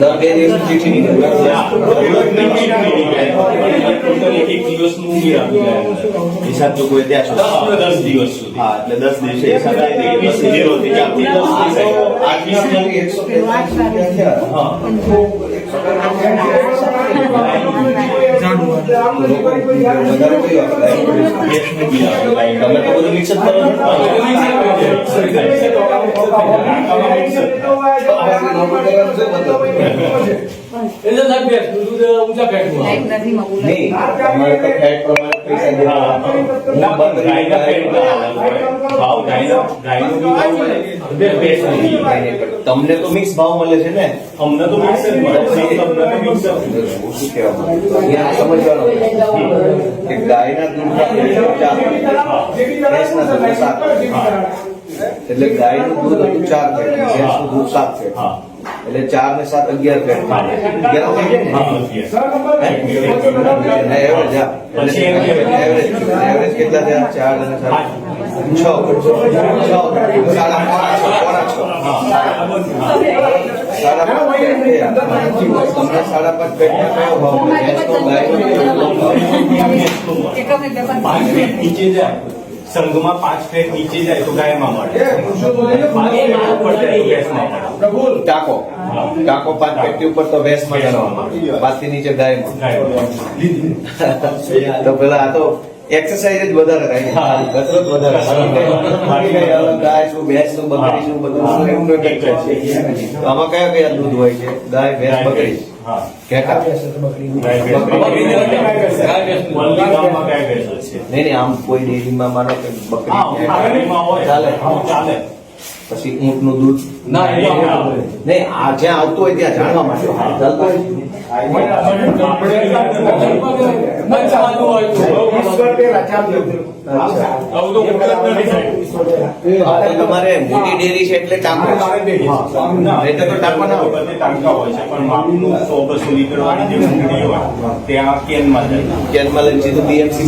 દર બે દિવસ ચીઠી એક જાય. હિસાબ જો કોઈ ત્યાં સુધી. દસ દિવસ સુધી. હા એટલે દસ દિવસે હિસાબ. વીસ zero થી વીસ એકસો. હા. તો બધું મિક્સ જ કરો. એટલે સાહેબ બે દૂધ ઊંચા ફેટનું માં લાઈટ નથી મગું નહીં, તમારે તો ફેટ પ્રમાણે પૈસા દેવાના. ના બંધ ગાયના અલગ ભાવ ગાયના ગાયનો બી ભાવ મળે. બે ભેંસનો નહીં. તમને તો મિક્સ ભાવ મળે છે ને? અમને તો મિક્સ જ મળે. છે. તમને તો મિક્સ જ શું કહેવા અહીંયા સમજવાનું કે ગાયના દૂધના પેટનું ઊંચા ભેંસના દૂધના સાત એટલે ગાયનું દૂધ હતું ચાર ફેટ ભેંસનું દૂધ સાત ફેટ હા. એટલે ચાર ને સાત અગિયાર average કેટલા થયા? ચાર અને સાત. છ. સાડા પાંચ પેટ તમને સાડા પાંચ પેટનો કયો ભાવ નીચે જાય. સંઘમાં પાંચ ફેટ નીચે જાય તો ગાયમાં મળે. ટાકો. ટાંકો પાંચ પેટી ઉપર તો ભેંસમાં ગણવામાં પાંચથી નીચે ગાયમાં. તો પેલા આ તો એક્સરસાઇઝ જ વધારે થાય. કસરત વધારે ગાય શું ભેંસ શું બકરી શું બધું આમાં કયા કયા દૂધ હોય છે? ગાય ભેંસ બકરી. હા. ગાય ભેંસ. નહીં આમ કોઈ ડેરીમાં માનો કે બકરી ચાલે. ચાલે. પછી ઊંટનું દૂધ ના નહીં આ જ્યાં આવતું હોય ત્યાં જાણવા માટે. તમારે મોટી ડેરી છે એટલે ટાંકો. નહીં તો ટાંકો ના હોય. ટાંકા હોય છે પણ માપનું સો બસો લીટર જે મૂંગળી હોય ત્યાં કેનમાં જાય. કેનમાં લઈને સીધું બીએમસી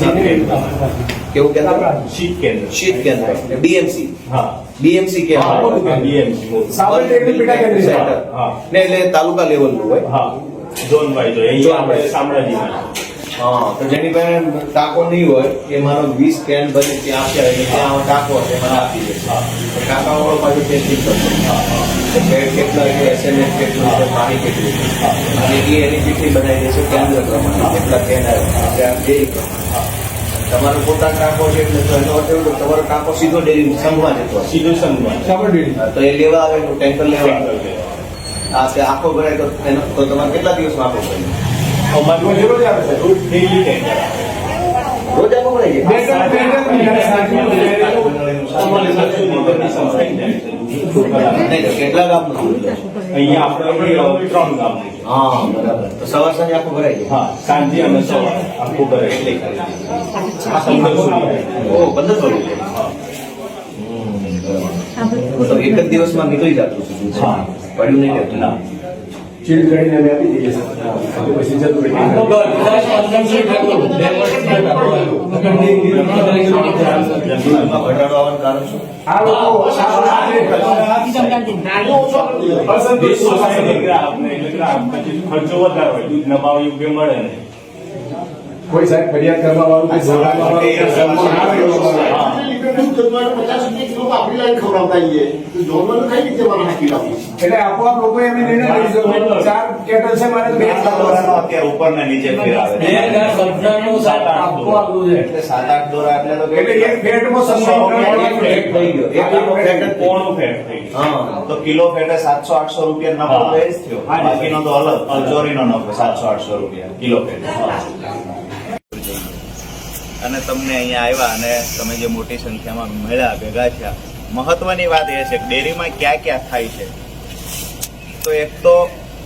કેવું કેન્દ્ર શીત કેન્દ્ર શીત કેન્દ્ર બીએમસી હા. બીએમસી કહેવાય BMC મોટું. સેન્ટર. હા. ને એટલે તાલુકા લેવલનું હોય હા ઝોન વાઇઝ હોય અહીંયા આપણે શામળાજીમાં હા તો જેની પાસે ટાંકો નહીં હોય એ મારો વીસ કેન ભરી ત્યાં આપ્યા એટલે ત્યાં ટાંકો છે મને આપી દે હા. તો ટાંકા વાળો પાછું ટેસ્ટિંગ કરશે તો બેડ કેટલા છે એસએમએસ કેટલું છે પાણી કેટલું છે અને એ એની ચીઠી બનાવી દેશે કેન્દ્ર પ્રમાણે કેટલા કેન આવ્યા ત્યાં ડેરી પ્રમાણે તમારો પોતાનો ટાંકો છે એટલે તો એનો અર્થ એવું કે તમારો ટાંકો સીધો ડેરી સંઘમાં જતો હશે. સીધું સંગમાં હા, તો એ લેવા આવે તો ટેન્કર લેવા આવે. આ તે આખો ભરાય તો એનો તો તમારે કેટલા દિવસમાં આખો ભરાય અમારું રોજ આવે છે રોજ ડેલી ટેન્કર રોજ આખો ભરાઈ જાય અમારે સાચું નીકળની સંસ્થાઈ જાય છે. નહીં તો કેટલા ગામનું દૂધ લે છે? અહીંયા આપણે ત્રણ ગામ હા બરાબર તો સવાર સાંજે આખો ભરાઈ જાય હા સાંજે અને સવારે આખું કરે એટલે આ પંદરસો લીટર. ઓ પંદરસો રૂપિયા એક જ દિવસમાં નીકળી જતું દૂધ. પડ્યું નહીં રહેતું ના દૂધમાં ઘટાડો આવવાનું કારણ શું દેશ સોસાયટી ગ્રાહકને એટલે ગ્રાહક પછી ખર્ચો વધારે હોય દૂધના ભાવ યોગ્ય મળે ને કોઈ સાહેબ ફરિયાદ કરવા વાળું કોઈ એટલે આપોઆપ લોકો એમ નિર્ણય લઈ શકો ચાર કેટલ છે મારે બે અત્યારે ઉપરના નીચે ફેરાવે બે હજાર સત્તરનું સાહેબ આપવું આપવું છે. એટલે સાત આઠ દોરા એટલે તો એટલે એક ફેટમાં સંભાવ ફેટ થઈ ગયો એક ફેટ થઈ. તો કિલો ફેટે સાતસો આઠસો રૂપિયા નફો તો એ જ થયો બાકીનો તો અલગ ચોરીનો નફો સાતસો આઠસો રૂપિયા કિલો ફેટ અને તમને અહીંયા આવ્યા અને તમે જે મોટી સંખ્યામાં મળ્યા, ભેગા થયા. મહત્વની વાત એ છે કે ડેરીમાં ક્યાં ક્યાં થાય છે? તો એક તો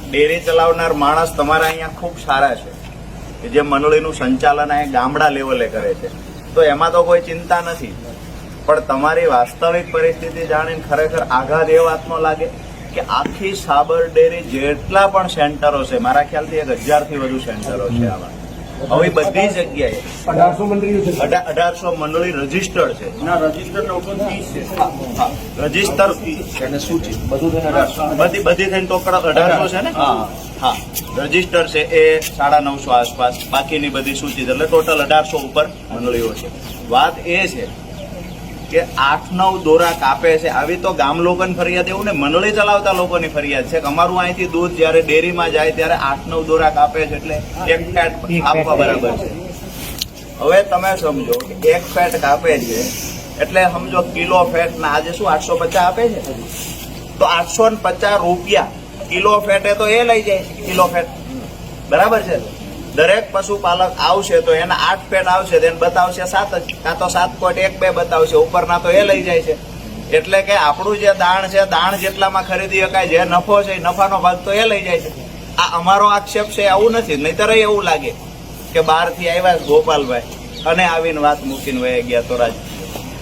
ડેરી ચલાવનાર માણસ તમારા અહીંયા ખૂબ સારા છે, કે જે મંડળીનું સંચાલન અહીંયા ગામડા લેવલે કરે છે. તો એમાં તો કોઈ ચિંતા નથી, પણ તમારી વાસ્તવિક પરિસ્થિતિ જાણીને ખરેખર આઘાત એ વાતનો લાગે કે આખી સાબર ડેરી જેટલા પણ સેન્ટરો છે, મારા ખ્યાલથી એક હજારથી વધુ સેન્ટરો છે આવા. હવે બધી જગ્યાએ અઢારસો મંડળીઓ છે. અઢારસો મંડળી રજીસ્ટર્ડ છે. ના રજિસ્ટર નવસો ત્રીસ છે. રજિસ્ટર અને છે? બધું બધી બધી થઈને તો અઢારસો છે ને? હા. હા. રજિસ્ટર છે એ સાડા નવસો આસપાસ. બાકીની બધી સૂચિત એટલે ટોટલ અઢારસો ઉપર મંડળીઓ છે. વાત એ છે કે આઠ નવ દોરા કાપે છે. આવી તો ગામ લોકોની ફરિયાદ એવું ને મંડળી ચલાવતા લોકોની ફરિયાદ છે કે અમારું અહીંથી દૂધ જ્યારે ડેરીમાં જાય ત્યારે આઠ નવ દોરા કાપે છે એટલે એક ફેટ આપવા બરાબર છે. હવે તમે સમજો એક ફેટ કાપે છે એટલે સમજો કિલો ફેટ ના આજે શું આઠસો પચાસ આપે છે? તો આઠસો ને પચાસ રૂપિયા કિલો ફેટે તો એ લઈ જાય કિલો ફેટ. બરાબર છે? દરેક પશુપાલક આવશે તો એના આઠ પેટ આવશે તેને બતાવશે સાત જ. કાં તો સાત પોઈન્ટ એક બે બતાવશે, ઉપરના તો એ લઈ જાય છે. એટલે કે આપણું જે દાણ છે, દાણ જેટલામાં ખરીદી શકાય, જે નફો છે નફાનો ભાગ તો એ લઈ જાય છે. આ અમારો આક્ષેપ છે, આવું નથી. નહીતર એવું લાગે કે બહારથી આવ્યા ગોપાલભાઈ. અને આવીને વાત મૂકીને વહી ગયા તો રાજ.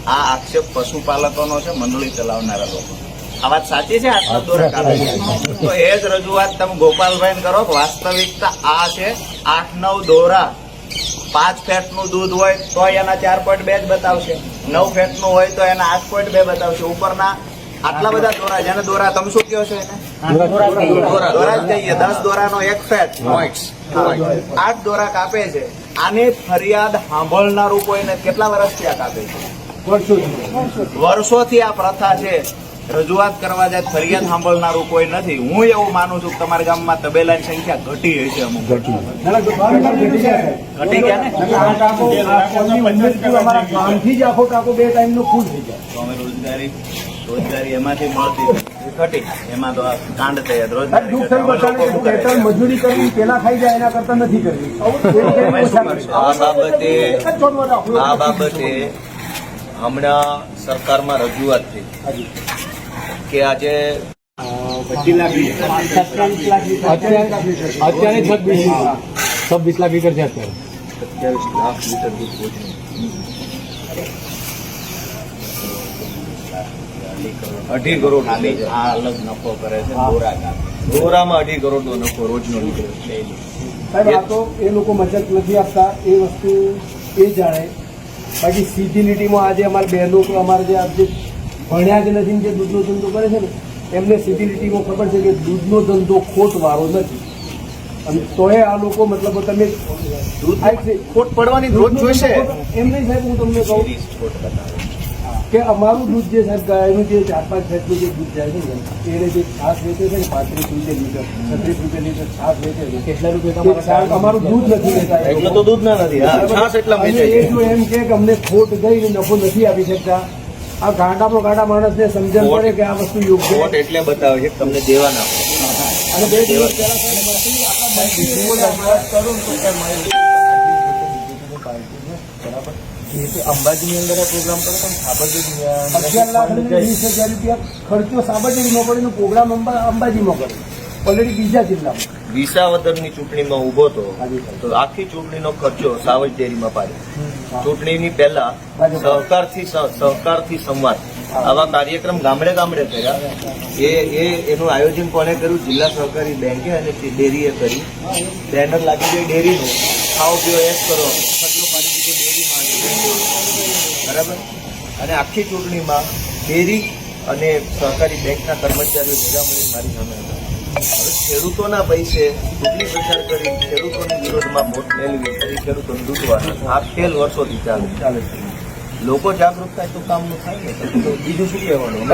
આ આક્ષેપ પશુપાલકોનો છે, મંડળી ચલાવનારા લોકો. આ વાત સાચી છે? આટલા દોરા કાઢે. તો એ જ રજૂઆત તમે ગોપાલભાઈ કરો વાસ્તવિકતા આ છે આઠ નવ દોરા. પાંચ ફેટનું દૂધ હોય તો એના ચાર પોઈન્ટ બે જ બતાવશે. નવ ફેટનું હોય તો એના આઠ પોઈન્ટ બે બતાવશે. ઉપરના આટલા બધા દોરા જેને દોરા તમે શું કહો છો એને? દોરા જ કહીએ. દસ દોરાનો એક ફેટ. આઠ દોરા કાપે છે. આની ફરિયાદ સાંભળનારું કોઈને કેટલા વર્ષથી આ કાપે છે? વર્ષોથી આ પ્રથા છે. રજૂઆત કરવા જાય ફરિયાદ સાંભળનારું કોઈ નથી. હું એવું માનું છું કે તમારા ગામમાં તબેલાની સંખ્યા ઘટી હશે અમુક ઘટી ગયા ઘટી ગયા ને? રોજગારી રોજગારી એમાંથી મળતી ઘટી. એમાં તો આ કાંડ થયા મજૂરી કરવી પેલા ખાઈ જાય એના કરતા નથી કરવી. બાબતે. આ હમણાં સરકારમાં રજૂઆત થઈ. કે આજે અત્યારે છવ્વીસ. છવ્વીસ લાખ લીટર છે અત્યારે. સત્યાવીસ લાખ લીટર દૂધ પહોંચ્યું અઢી કરોડ આ અલગ નફો કરે છે દોરા. દોરામાં અઢી કરોડનો નફો રોજનો નીકળે છે. સાહેબ આ તો એ લોકો મદદ નથી આપતા એ વસ્તુ એ જાણે. બાકી સીધી લીટીમાં આજે અમારે બહેનો કે અમારે જે આજે ભણ્યા જ નથી જે દૂધનો ધંધો કરે છે ને એમને સીધી લીટીમાં ખબર છે કે દૂધનો ધંધો ખોટ વાળો નથી. અને તોય આ લોકો મતલબ તમે ખોટ પડવાની રોજ જોઈશે. એમ નહીં સાહેબ હું તમને કહું કે અમારું દૂધ જે સાહેબ ગાયનું જે ચાર પાંચ ફેટનું જે દૂધ જાય છે ને એને જે છાસ વેચે છે ને પાંત્રીસ રૂપિયા લીટર છત્રીસ રૂપિયા લીટર છાસ વેચે છે. કેટલા રૂપિયા અમારું દૂધ નથી વેચાય? એટલે તો દૂધ ના નથી. છાસ એટલા એ જો એમ કે કે અમને ખોટ ગઈ ને નફો નથી આપી શકતા આ ગાંડામાં ગાંડા માણસને સમજણ પડે કે આ વસ્તુ યોગ્ય કોર્ટ એટલે બતાવે છે તમને દેવાના અને બે દિવસ અંબાજીની અંદર આ પ્રોગ્રામ કરો પણ અગિયાર લાખ વીસ હજાર રૂપિયા ખર્ચો સાબરડેરીમાં પડે પ્રોગ્રામ અંબા અંબાજીમાં કરે ઓલરેડી બીજા જિલ્લામાં. વિસાવદરની ચૂંટણીમાં ઊભો હતો તો આખી ચૂંટણીનો ખર્ચો સાવજ ડેરીમાં પાડ્યો. ચૂંટણીની પહેલા સહકારથી સહકારથી સંવાદ. આવા કાર્યક્રમ ગામડે ગામડે કર્યા. એ એ એનું આયોજન કોને કર્યું? જિલ્લા સહકારી બેંકે અને ડેરીએ કરી. બેનર લાગી ગઈ ડેરીનું. ખાઓ પીઓ એસ કરો. ખર્ચો પાડી દીધો ડેરીમાં બરાબર? અને આખી ચૂંટણીમાં ડેરી અને સહકારી બેંકના કર્મચારીઓ ભેગા મળીને મારી સામે હતા. ખેડૂતોના પૈસે ચૂંટણી પ્રચાર કરી ખેડૂતોની વિરોધમાં વોટ મેળવી પછી ખેડૂતોને લૂંટવા આ ખેલ વર્ષોથી ચાલે ચાલે છે. લોકો જાગૃત થાય તો કામનું થાય ને બીજું શું કહેવાનું?